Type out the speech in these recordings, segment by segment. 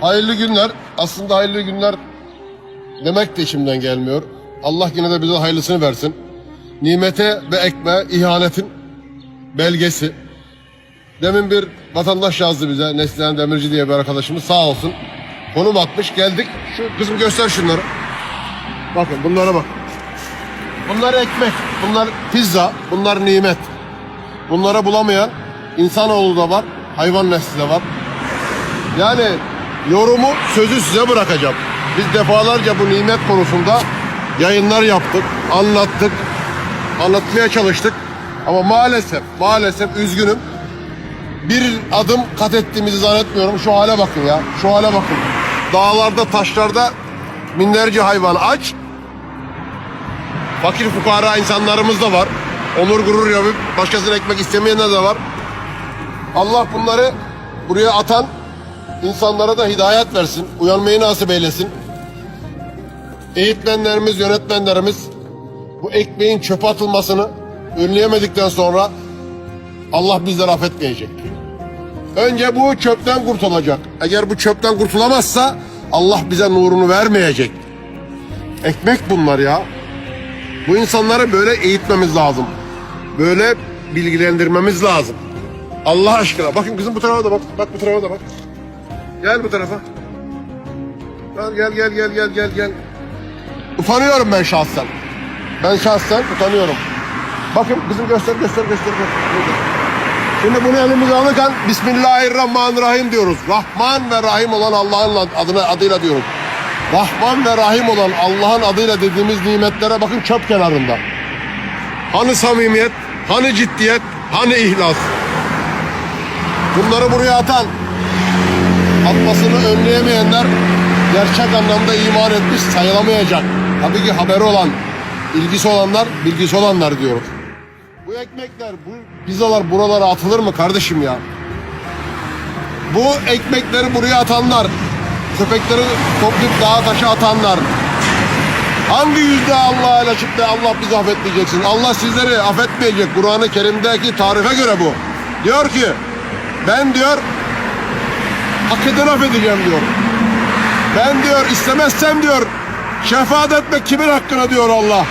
Hayırlı günler. Aslında hayırlı günler demek de içimden gelmiyor. Allah yine de bize hayırlısını versin. Nimete ve ekmeğe ihanetin belgesi. Demin bir vatandaş yazdı bize. Neslihan Demirci diye bir arkadaşımız sağ olsun. Konum atmış geldik. Şu kızım göster şunları. Bakın bunlara bak. Bunlar ekmek, bunlar pizza, bunlar nimet. Bunlara bulamayan insanoğlu da var, hayvan nesli de var. Yani yorumu sözü size bırakacağım. Biz defalarca bu nimet konusunda yayınlar yaptık, anlattık, anlatmaya çalıştık. Ama maalesef, maalesef üzgünüm. Bir adım kat ettiğimizi zannetmiyorum. Şu hale bakın ya, şu hale bakın. Dağlarda, taşlarda binlerce hayvan aç. Fakir fukara insanlarımız da var. Onur gurur yapıp başkasının ekmek istemeyenler de var. Allah bunları buraya atan insanlara da hidayet versin. Uyanmayı nasip eylesin. Eğitmenlerimiz, yönetmenlerimiz bu ekmeğin çöpe atılmasını önleyemedikten sonra Allah bizleri affetmeyecek. Önce bu çöpten kurtulacak. Eğer bu çöpten kurtulamazsa Allah bize nurunu vermeyecek. Ekmek bunlar ya. Bu insanları böyle eğitmemiz lazım. Böyle bilgilendirmemiz lazım. Allah aşkına. Bakın kızım bu tarafa da bak. Bak bu tarafa da bak. Gel bu tarafa. Gel gel gel gel gel gel. Utanıyorum ben şahsen. Ben şahsen utanıyorum. Bakın kızım göster göster göster. göster. Şimdi bunu elimize alırken Bismillahirrahmanirrahim diyoruz. Rahman ve Rahim olan Allah'ın adına adıyla diyoruz. Rahman ve Rahim olan Allah'ın adıyla dediğimiz nimetlere bakın çöp kenarında. Hani samimiyet, hani ciddiyet, hani ihlas. Bunları buraya atan, atmasını önleyemeyenler gerçek anlamda iman etmiş sayılamayacak. Tabii ki haberi olan, ilgisi olanlar, bilgisi olanlar diyoruz. Bu ekmekler, bu pizzalar buralara atılır mı kardeşim ya? Bu ekmekleri buraya atanlar, köpekleri toplayıp dağa taşa atanlar, hangi yüzde Allah'a ile çıktı Allah bizi affetmeyeceksin. Allah sizleri affetmeyecek. Kur'an-ı Kerim'deki tarife göre bu. Diyor ki, ben diyor, hak eden affedeceğim diyor. Ben diyor istemezsem diyor, şefaat etmek kimin hakkına diyor Allah.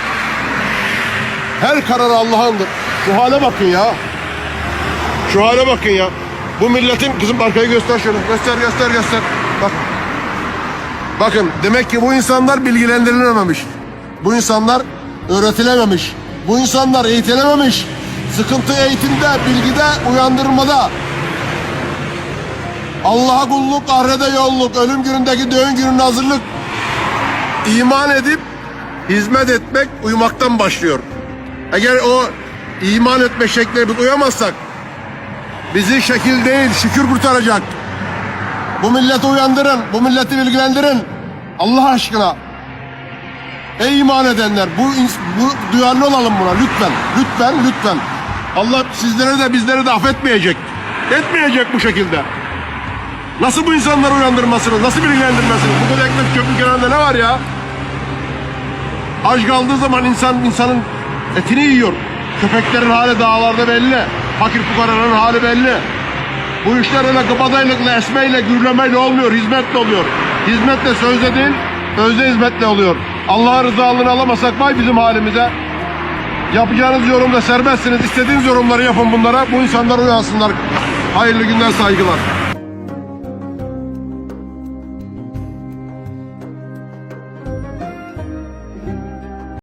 Her karar Allah'ındır. Şu hale bakın ya. Şu hale bakın ya. Bu milletin kızım arkayı göster şunu. Göster göster göster. Bak. Bakın demek ki bu insanlar bilgilendirilememiş. Bu insanlar öğretilememiş. Bu insanlar eğitilememiş. Sıkıntı eğitimde, bilgide, uyandırmada. Allah'a kulluk, ahirete yolluk, ölüm günündeki düğün gününe hazırlık. İman edip hizmet etmek uyumaktan başlıyor. Eğer o iman etme şekline biz uyamazsak bizi şekil değil şükür kurtaracak. Bu milleti uyandırın, bu milleti bilgilendirin. Allah aşkına. Ey iman edenler, bu, bu duyarlı olalım buna lütfen, lütfen, lütfen. Allah sizleri de bizleri de affetmeyecek. Etmeyecek bu şekilde. Nasıl bu insanları uyandırmasınız, nasıl bilgilendirmesiniz? Bu kadar ekmek çöpün kenarında ne var ya? Aç kaldığı zaman insan insanın etini yiyor. Köpeklerin hali dağlarda belli. Fakir fukaranın hali belli. Bu işler öyle kabadayılıkla, esmeyle, gürlemeyle olmuyor. Hizmetle oluyor. Hizmetle sözde değil, sözde hizmetle oluyor. Allah'ın rızalığını alamasak vay bizim halimize. Yapacağınız yorumda serbestsiniz. İstediğiniz yorumları yapın bunlara. Bu insanlar uyansınlar. Hayırlı günler, saygılar.